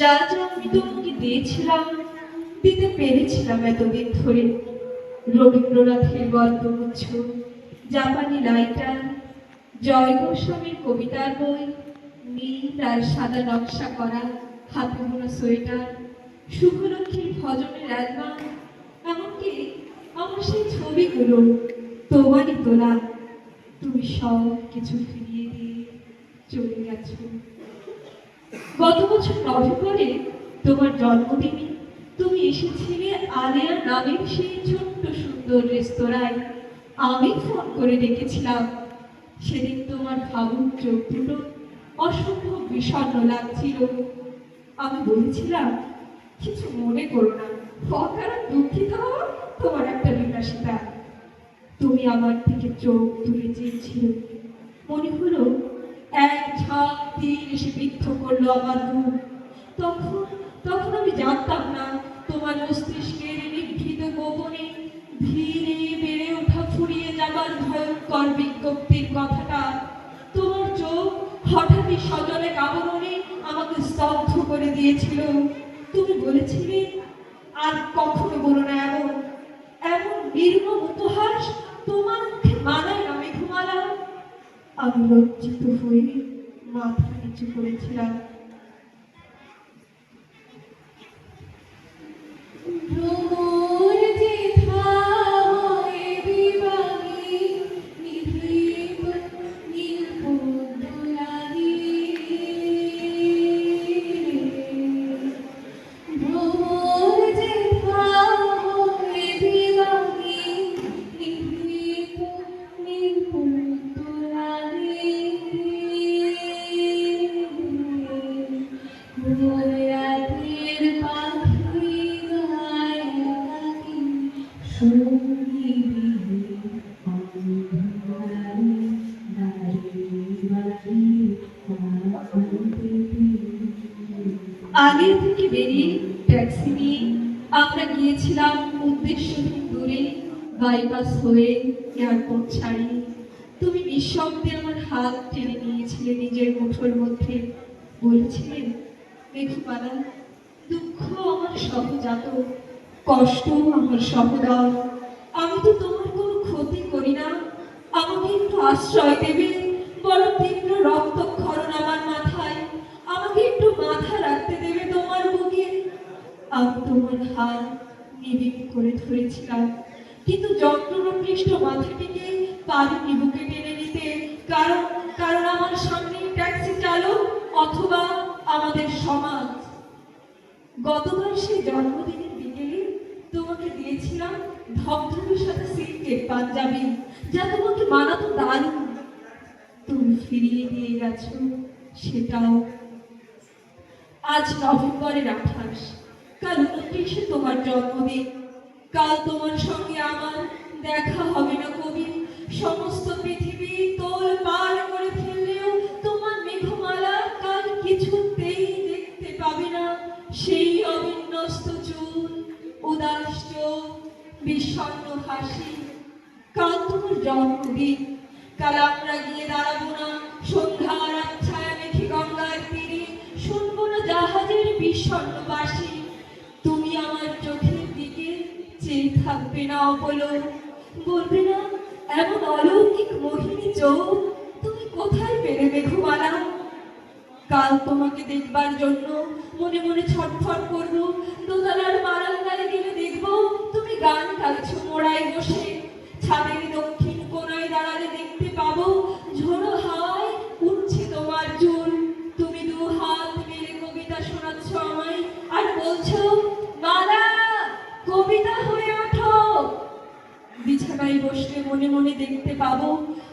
যা যা আমি তোমাকে দিয়েছিলাম, দিতে পেরেছিলাম এতদিন ধরে। রবীন্দ্রনাথের গল্প গল্পগুচ্ছ জাপানি লাইটার জয় গোস্বামীর কবিতার বই, নীল আর সাদা নকশা করা হাতে বোনা সোয়েটার শুভলক্ষ্মীর ভজনের অ্যালবাম, এমনকি আমার সেই ছবিগুলো তোমারই তোলা। তুমি সব কিছু ফিরিয়ে দিয়ে চলে গেছো। গত বছর নভেম্বরে তোমার জন্মদিনে তুমি এসেছিলে আলিয়া নামের সেই ছোট্ট সুন্দর রেস্তোরাঁয়। আমি ফোন করে ডেকেছিলাম। সেদিন তোমার ভাবুক চোখ দুটো অসম্ভব বিষণ্ণ লাগছিল। আমি বলেছিলাম, কিছু মনে করো না অকারণ দুঃখিত হওয়া তোমার একটা বিলাসিতা তুমি আমার থেকে চোখ তুলে চেয়েছিলে। মনে হলো এক ঝাঁক তীর এসে বিদ্ধ করল আমার বুক তখন তখন আমি জানতাম না তোমার মস্তিষ্কের নিভৃত গোপনে ধীরে বেড়ে ওঠা ফুরিয়ে যাবার ভয়ঙ্কর বিজ্ঞপ্তির কথাটা তোমার চোখ হঠাৎই সজলে কামড়ে আমাকে স্তব্ধ করে দিয়েছিল তুমি বলেছিলে আর কখনো বলো না এমন এমন নির্মম উপহাস তোমার মুখে মানায় না মেঘমালা আমি লজ্জিত হয়ে মাথা নিচু করেছিলাম। ভ্রমর সঙ্গী অন্ধকারে দাঁড়িয়ে বাকি আগে থেকে বেরিয়ে ট্যাক্সি নিয়ে আমরা গিয়েছিলাম উদ্দেশ্যহীন দূরে বাইপাস হয়ে এয়ারপোর্ট ছাড়িয়ে। তুমি নিঃশব্দে আমার হাত টেনে নিয়েছিলে, নিজের মুঠোর মধ্যে বলেছিলে, মেঘমালা, দুঃখ আমার সহজাত। কষ্ট আমার সহদর আমি তো তোমার কোনো ক্ষতি করি না। আমাকে একটু আশ্রয় দেবে, বড় তীব্র রক্তক্ষরণ আমার মাথায়। আমাকে একটু মাথা রাখতে দেবে তোমার বুকে। আমি তোমার হাত নিবিড় করে ধরেছিলাম। কিন্তু যন্ত্রণাপৃষ্ট মাথাটিকে পারিনি বুকে টেনে নিতে, কারণ কারণ আমার সামনে ট্যাক্সি চালক অথবা আমাদের সমাজ। গতবার সেই জন্মদিনের বিকেলে দিয়েছিলাম ধবধবের সাথে সিল্কের পাঞ্জাবি যা তোমাকে মানাতো দারুণ। তুমি ফিরিয়ে দিয়ে গেছো, সেটাও। আজ নভেম্বরের আঠাশ, কাল উনত্রিশে তোমার জন্মদিন। কাল তোমার সঙ্গে আমার দেখা হবে না কবি। সমস্ত পৃথিবী তোল পার করে ফেললেও তোমার মেঘমালা কাল কিছুতেই দেখতে পাবে না। সেই অবিন্যস্ত চুল। উদাস চোখ বিষণ্ণ হাসি কাল তোমার জন্মদিন কাল আমরা গিয়ে দাঁড়াবো না, সন্ধ্যার আচ্ছায়া মেঘে গঙ্গার তীরে। শুনব না জাহাজের বিষণ্ণ বাসি তুমি আমার চোখের দিকে চেয়ে থাকবে না অবলো। বলবে না, এমন অলৌকিক মোহিনী চোখ, তুমি কোথায় পেলে মেঘমালা? কাল তোমাকে দেখবার জন্য মনে মনে ছটফট করব। দোতলার বারান্দায় গেলে দেখব তুমি গান গাইছো মোড়ায় বসে। ছাদের দক্ষিণ কোনায় দাঁড়ালে দেখতে পাবো ঝোড়ো হাওয়ায় উঠছে তোমার চুল। তুমি দু হাত মেলে কবিতা শোনাচ্ছ আমায় আর বলছো, মালা, কবিতা হয়ে ওঠো। বিছানায় বসলে মনে মনে দেখতে পাবো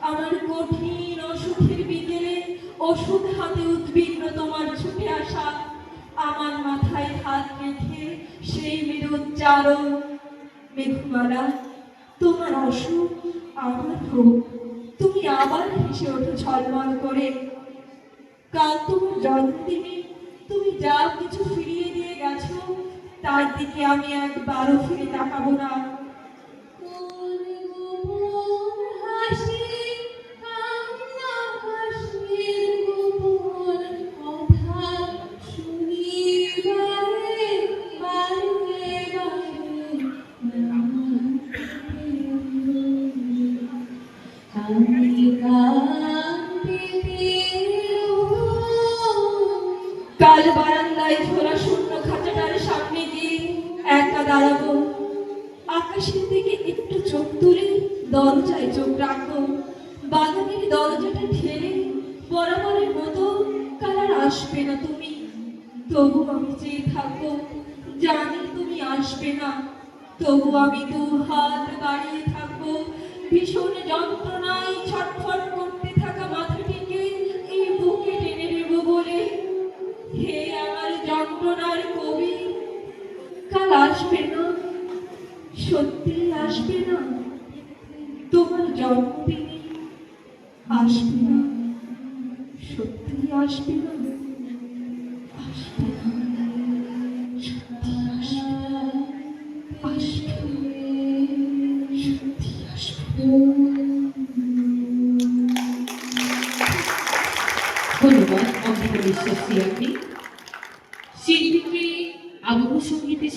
আমার কঠিন বিকেলে ওষুধ হাতে উদ্বিগ্ন তোমার ছুটে আসা আমার মাথায় হাত রেখে সেই মেরুচ্চারণ মেঘমালা, তোমার অসুখ আমার রোগ তুমি আবার হেসে ওঠো ঝলমল করে। কাল তোমার জন্মদিনে তুমি যা কিছু ফিরিয়ে দিয়ে গেছো, তার দিকে আমি একবারও ফিরে তাকাবো না। কাল বারান্দায় ঝোলা শূন্য খাঁচাটার সামনে গিয়ে একা দাঁড়াবো। আকাশের দিকে একটু চোখ তুলে দরজায় চোখ রাখব। বাগানের দরজাটা ঠেলে বরাবরের মতো কালার আসবে না তুমি। তবু আমি চেয়ে থাকব, জানি তুমি আসবে না। তবু আমি দু হাত বাড়িয়ে থাকব, ভীষণ যন্ত্রণায় ছটফট জন্মবে আসবে না সত্যি আসবে না আসবে না সত্যি ধন্যবাদ অন্ধ শিল্পীকে আবহ সঙ্গীতে